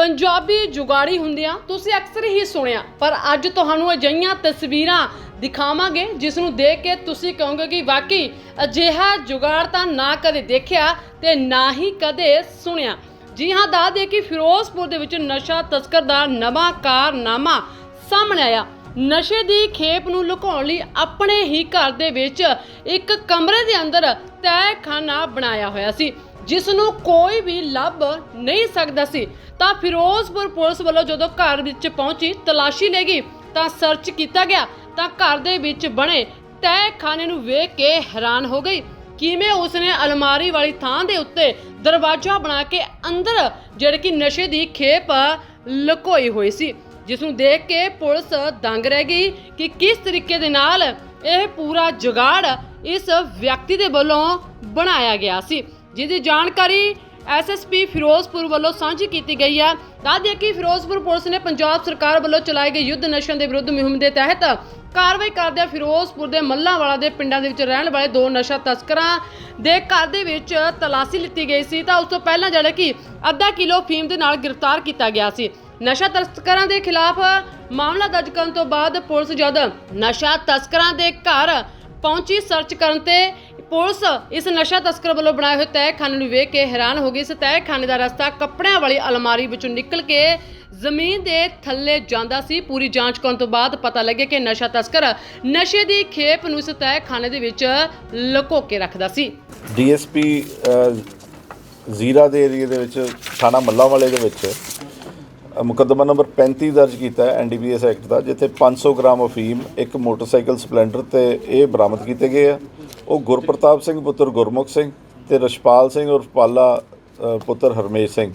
ਪੰਜਾਬੀ ਜੁਗਾੜੀ ਹੁੰਦਿਆਂ ਤੁਸੀਂ ਅਕਸਰ ਹੀ ਸੁਣਿਆ, ਪਰ ਅੱਜ ਤੁਹਾਨੂੰ ਅਜਿਹੀਆਂ ਤਸਵੀਰਾਂ ਦਿਖਾਵਾਂਗੇ ਜਿਸ ਨੂੰ ਦੇਖ ਕੇ ਤੁਸੀਂ ਕਹੋਗੇ ਕਿ ਵਾਕਈ ਅਜਿਹਾ ਜੁਗਾੜ ਤਾਂ ਨਾ ਕਦੇ ਦੇਖਿਆ ਤੇ ਨਾ ਹੀ ਕਦੇ ਸੁਣਿਆ। ਜੀ ਹਾਂ, ਦੱਸ ਦੇ ਕਿ ਫਿਰੋਜ਼ਪੁਰ ਦੇ ਵਿੱਚ ਨਸ਼ਾ ਤਸਕਰ ਦਾ ਨਵਾਂ ਕਾਰਨਾਮਾ ਸਾਹਮਣੇ ਆਇਆ। ਨਸ਼ੇ ਦੀ ਖੇਪ ਨੂੰ ਲੁਕਾਉਣ ਲਈ ਆਪਣੇ ਹੀ ਘਰ ਦੇ ਵਿੱਚ ਇੱਕ ਕਮਰੇ ਦੇ ਅੰਦਰ ਤਹਿਖਾਨਾ ਬਣਾਇਆ ਹੋਇਆ ਸੀ। ਜਿਸ ਨੂੰ ਕੋਈ ਵੀ ਲੱਭ ਨਹੀਂ ਸਕਦਾ ਸੀ। ਤਾਂ ਫਿਰੋਜ਼ਪੁਰ ਪੁਲਿਸ ਵੱਲੋਂ ਜਦੋਂ ਘਰ ਵਿੱਚ ਪਹੁੰਚੀ, ਤਲਾਸ਼ੀ ਲੈ ਗਈ, ਤਾਂ ਸਰਚ ਕੀਤਾ ਗਿਆ, ਤਾਂ ਘਰ ਦੇ ਵਿੱਚ ਬਣੇ ਤਹਿਖਾਨੇ ਨੂੰ ਵੇਖ ਕੇ ਹੈਰਾਨ ਹੋ ਗਈ। ਕਿਵੇਂ ਉਸਨੇ ਅਲਮਾਰੀ ਵਾਲੀ ਥਾਂ ਦੇ ਉੱਤੇ ਦਰਵਾਜ਼ਾ ਬਣਾ ਕੇ ਅੰਦਰ, ਜਿਹੜੇ ਕਿ ਨਸ਼ੇ ਦੀ ਖੇਪ, ਲੁਕੋਈ ਹੋਈ ਸੀ। ਜਿਸ ਨੂੰ ਦੇਖ ਕੇ ਪੁਲਿਸ ਦੰਗ ਰਹਿ ਗਈ ਕਿ ਕਿਸ ਤਰੀਕੇ ਦੇ ਨਾਲ ਇਹ ਪੂਰਾ ਜੁਗਾੜ ਇਸ ਵਿਅਕਤੀ ਦੇ ਵੱਲੋਂ ਬਣਾਇਆ ਗਿਆ ਸੀ। ਜਿਹਦੀ ਜਾਣਕਾਰੀ ਐਸਐਸਪੀ ਫਿਰੋਜ਼ਪੁਰ ਵੱਲੋਂ ਸਾਂਝੀ ਕੀਤੀ ਗਈ ਹੈ ਦੱਸ ਦਈਏ ਕਿ ਫਿਰੋਜ਼ਪੁਰ ਪੁਲਿਸ ਨੇ ਪੰਜਾਬ ਸਰਕਾਰ ਵੱਲੋਂ ਚਲਾਏ ਗਏ ਯੁੱਧ ਨਸ਼ਿਆਂ ਦੇ ਵਿਰੁੱਧ ਮੁਹਿੰਮ ਦੇ ਤਹਿਤ ਕਾਰਵਾਈ ਕਰਦਿਆਂ ਫਿਰੋਜ਼ਪੁਰ ਦੇ ਮੱਲਾਂਵਾਲਾ ਦੇ ਪਿੰਡਾਂ ਦੇ ਵਿੱਚ ਰਹਿਣ ਵਾਲੇ ਦੋ ਨਸ਼ਾ ਤਸਕਰਾਂ ਦੇ ਘਰ ਦੇ ਵਿੱਚ ਤਲਾਸ਼ੀ ਲਿੱਤੀ ਗਈ ਸੀ। ਤਾਂ ਉਸ ਤੋਂ ਪਹਿਲਾਂ ਜਿਹੜਾ ਕਿ ਅੱਧਾ ਕਿਲੋ ਫੀਮ ਦੇ ਨਾਲ ਗ੍ਰਿਫਤਾਰ ਕੀਤਾ ਗਿਆ ਸੀ। ਨਸ਼ਾ ਤਸਕਰਾਂ ਦੇ ਖਿਲਾਫ ਮਾਮਲਾ ਦਰਜ ਕਰਨ ਤੋਂ ਬਾਅਦ ਪੁਲਿਸ ਜਦ ਨਸ਼ਾ ਤਸਕਰਾਂ ਦੇ ਘਰ ਪਹੁੰਚੀ ਸਰਚ ਕਰਨ ਤੇ ਪੁਲਿਸ ਇਸ ਨਸ਼ਾ ਤਸਕਰ ਵੱਲੋਂ ਬਣਾਏ ਹੋਏ ਤਹਿਖਾਨੇ ਨੂੰ ਵੇਖ ਕੇ ਹੈਰਾਨ ਹੋ ਗਈ। ਇਸ ਤਹਿਖਾਨੇ ਦਾ ਰਸਤਾ ਕੱਪੜਿਆਂ ਵਾਲੀ ਅਲਮਾਰੀ ਵਿੱਚੋਂ ਨਿਕਲ ਕੇ ਜ਼ਮੀਨ ਦੇ ਥੱਲੇ ਜਾਂਦਾ ਸੀ। ਪੂਰੀ ਜਾਂਚ ਕਰਨ ਤੋਂ ਬਾਅਦ ਪਤਾ ਲੱਗਿਆ ਕਿ ਨਸ਼ਾ ਤਸਕਰ ਨਸ਼ੇ ਦੀ ਖੇਪ ਨੂੰ ਇਸ ਤਹਿਖਾਨੇ ਦੇ ਵਿੱਚ ਲੁਕੋ ਕੇ ਰੱਖਦਾ ਸੀ। ਡੀਐਸਪੀ ਜ਼ੀਰਾ ਦੇ ਏਰੀਏ ਦੇ ਵਿੱਚ, ਥਾਣਾ ਮੱਲਾਂ ਵਾਲੇ ਦੇ ਵਿੱਚ ਮੁਕੱਦਮਾ ਨੰਬਰ 35 ਦਰਜ ਕੀਤਾ ਹੈ ਐਨਡੀਪੀਐਸ ਐਕਟ ਦਾ, ਜਿੱਥੇ 500 ਗ੍ਰਾਮ ਅਫੀਮ, ਇੱਕ ਮੋਟਰਸਾਈਕਲ ਸਪਲੈਂਡਰ ਤੇ ਇਹ ਬਰਾਮਦ ਕੀਤੇ ਗਏ ਆ। ਉਹ ਗੁਰਪ੍ਰਤਾਪ ਸਿੰਘ, ਪੁੱਤਰ ਗੁਰਮੁਖ ਸਿੰਘ ਤੇ ਰਸ਼ਪਾਲ ਸਿੰਘ ਉਰਫ ਪਾਲਾ ਪੁੱਤਰ ਹਰਮੇਸ਼ ਸਿੰਘ।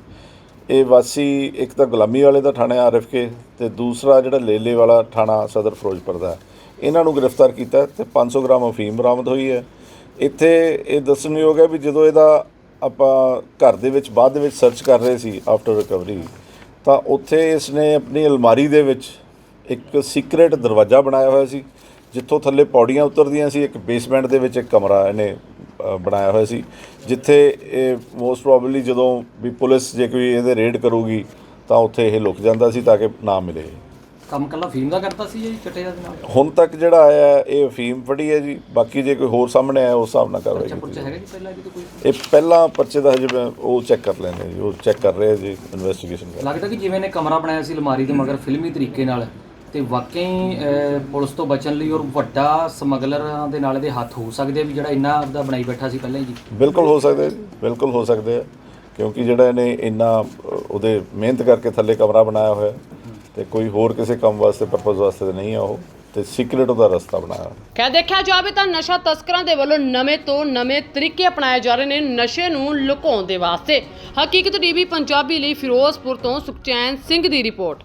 ਇਹ ਵਾਸੀ, ਇੱਕ ਤਾਂ ਗੁਲਾਮੀ ਵਾਲੇ ਦਾ ਥਾਣਾ ਆਰਐਫਕੇ ਤੇ ਦੂਸਰਾ ਜਿਹੜਾ ਲੇਲੇ ਵਾਲਾ ਥਾਣਾ ਸਦਰ ਫਿਰੋਜ਼ਪੁਰ ਦਾ ਇਹਨਾਂ ਨੂੰ ਗ੍ਰਿਫਤਾਰ ਕੀਤਾ ਹੈ ਤੇ 500 ਗ੍ਰਾਮ ਅਫੀਮ ਬਰਾਮਦ ਹੋਈ ਹੈ। ਇੱਥੇ ਇਹ ਦੱਸਣਯੋਗ ਹੈ ਵੀ ਜਦੋਂ ਇਹਦਾ ਆਪਾਂ ਘਰ ਦੇ ਵਿੱਚ, ਬਾਅਦ ਦੇ ਵਿੱਚ ਸਰਚ ਕਰ ਰਹੇ ਸੀ ਆਫਟਰ ਰਿਕਵਰੀ ਤਾਂ ਉੱਥੇ ਇਸ ਨੇ ਆਪਣੀ ਅਲਮਾਰੀ ਦੇ ਵਿੱਚ ਇੱਕ ਸੀਕ੍ਰੇਟ ਦਰਵਾਜ਼ਾ ਬਣਾਇਆ ਹੋਇਆ ਸੀ, ਜਿੱਥੋਂ ਥੱਲੇ ਪੌੜੀਆਂ ਉਤਰਦੀਆਂ ਸੀ, ਇੱਕ ਬੇਸਮੈਂਟ ਦੇ ਵਿੱਚ ਇੱਕ ਕਮਰਾ ਇਹਨੇ ਬਣਾਇਆ ਹੋਇਆ ਸੀ, ਜਿੱਥੇ ਇਹ ਮੋਸਟ ਪ੍ਰੋਬਬਲੀ ਜਦੋਂ ਵੀ ਪੁਲਿਸ ਜੇ ਕੋਈ ਇਹਦੇ ਰੇਡ ਕਰੂਗੀ ਤਾਂ ਉੱਥੇ ਇਹ ਲੁਕ ਜਾਂਦਾ ਸੀ ਤਾਂ ਕਿ ਨਾ ਮਿਲੇ। ਕੰਮ ਕੱਲਾ ਫਿਲਮ ਦਾ ਕਰਤਾ ਸੀ ਜੀ ਚਿੱਟੇ ਦਾ ਨਾਲ? ਹੁਣ ਤੱਕ ਜਿਹੜਾ ਆਇਆ ਹੈ, ਇਹ ਅਫੀਮ ਫੜੀ ਹੈ ਜੀ। ਬਾਕੀ ਜੇ ਕੋਈ ਹੋਰ ਸਾਹਮਣੇ ਆਇਆ ਉਸ ਹਿਸਾਬ ਨਾਲ ਕਾਰਵਾਈ ਕੀਤੀ ਪੁੱਛਿਆ ਹੈਗਾ ਜੀ ਪਹਿਲਾਂ ਵੀ ਤਾਂ ਕੋਈ? ਇਹ ਪਹਿਲਾਂ ਪਰਚੇ ਦਾ ਹਜੇ ਮੈਂ ਉਹ ਚੈੱਕ ਕਰ ਲੈਂਦੇ ਜੀ। ਉਹ ਚੈੱਕ ਕਰ ਰਹੇ ਆ ਜੀ ਇਨਵੈਸਟੀਗੇਸ਼ਨ ਕਰ ਲੱਗਦਾ ਕਿ ਜਿਵੇਂ ਨੇ ਕਮਰਾ ਬਣਾਇਆ ਸੀ ਅਲਮਾਰੀ ਦੇ ਮਗਰ ਫਿਲਮੀ ਤਰੀਕੇ ਨਾਲ ਤੇ ਵਾਕਈ ਅਹ, ਪੁਲਿਸ ਤੋਂ ਬਚਣ ਲਈ ਔਰ ਵੱਡਾ ਸਮਗਲਰਾਂ ਦੇ ਨਾਲ ਇਹਦੇ ਹੱਥ ਹੋ ਸਕਦੇ ਆ ਵੀ ਜਿਹੜਾ ਇੰਨਾ ਆਪਦਾ ਬਣਾਈ ਬੈਠਾ ਸੀ ਪਹਿਲਾਂ ਹੀ ਜੀ? ਬਿਲਕੁਲ ਹੋ ਸਕਦੇ ਆ ਜੀ ਬਿਲਕੁਲ ਹੋ ਸਕਦੇ ਆ। ਕਿਉਂਕਿ ਜਿਹੜਾ ਇਹਨੇ ਇੰਨਾ ਅ, ਉਹਦੇ ਮਿਹਨਤ ਕਰਕੇ ਥੱਲੇ ਕਮਰਾ ਬਣਾਇਆ ਹੋਇਆ ਤੇ ਕੋਈ ਹੋਰ ਕਿਸੇ ਕੰਮ ਵਾਸਤੇ ਪਰਪਸ ਵਾਸਤੇ ਨਹੀਂ ਆ ਉਹ। ਤੇ ਸੀਕ੍ਰੇਟ ਉਹਦਾ ਰਸਤਾ ਬਣਾਇਆ। ਕਹਿ ਦੇਖਿਆ ਜਾਵੇ ਤਾਂ ਨਸ਼ਾ ਤਸਕਰਾਂ ਦੇ ਵੱਲੋਂ ਨਵੇਂ ਤੋਂ ਨਵੇਂ ਤਰੀਕੇ ਅਪਣਾਏ ਜਾ ਰਹੇ ਨੇ ਨਸ਼ੇ ਨੂੰ ਲੁਕਾਉਣ ਦੇ ਵਾਸਤੇ। ਹਕੀਕਤ ਟੀਵੀ ਪੰਜਾਬੀ ਲਈ ਫਿਰੋਜ਼ਪੁਰ ਤੋਂ ਸੁਖਚੈਨ ਸਿੰਘ ਦੀ ਰਿਪੋਰਟ।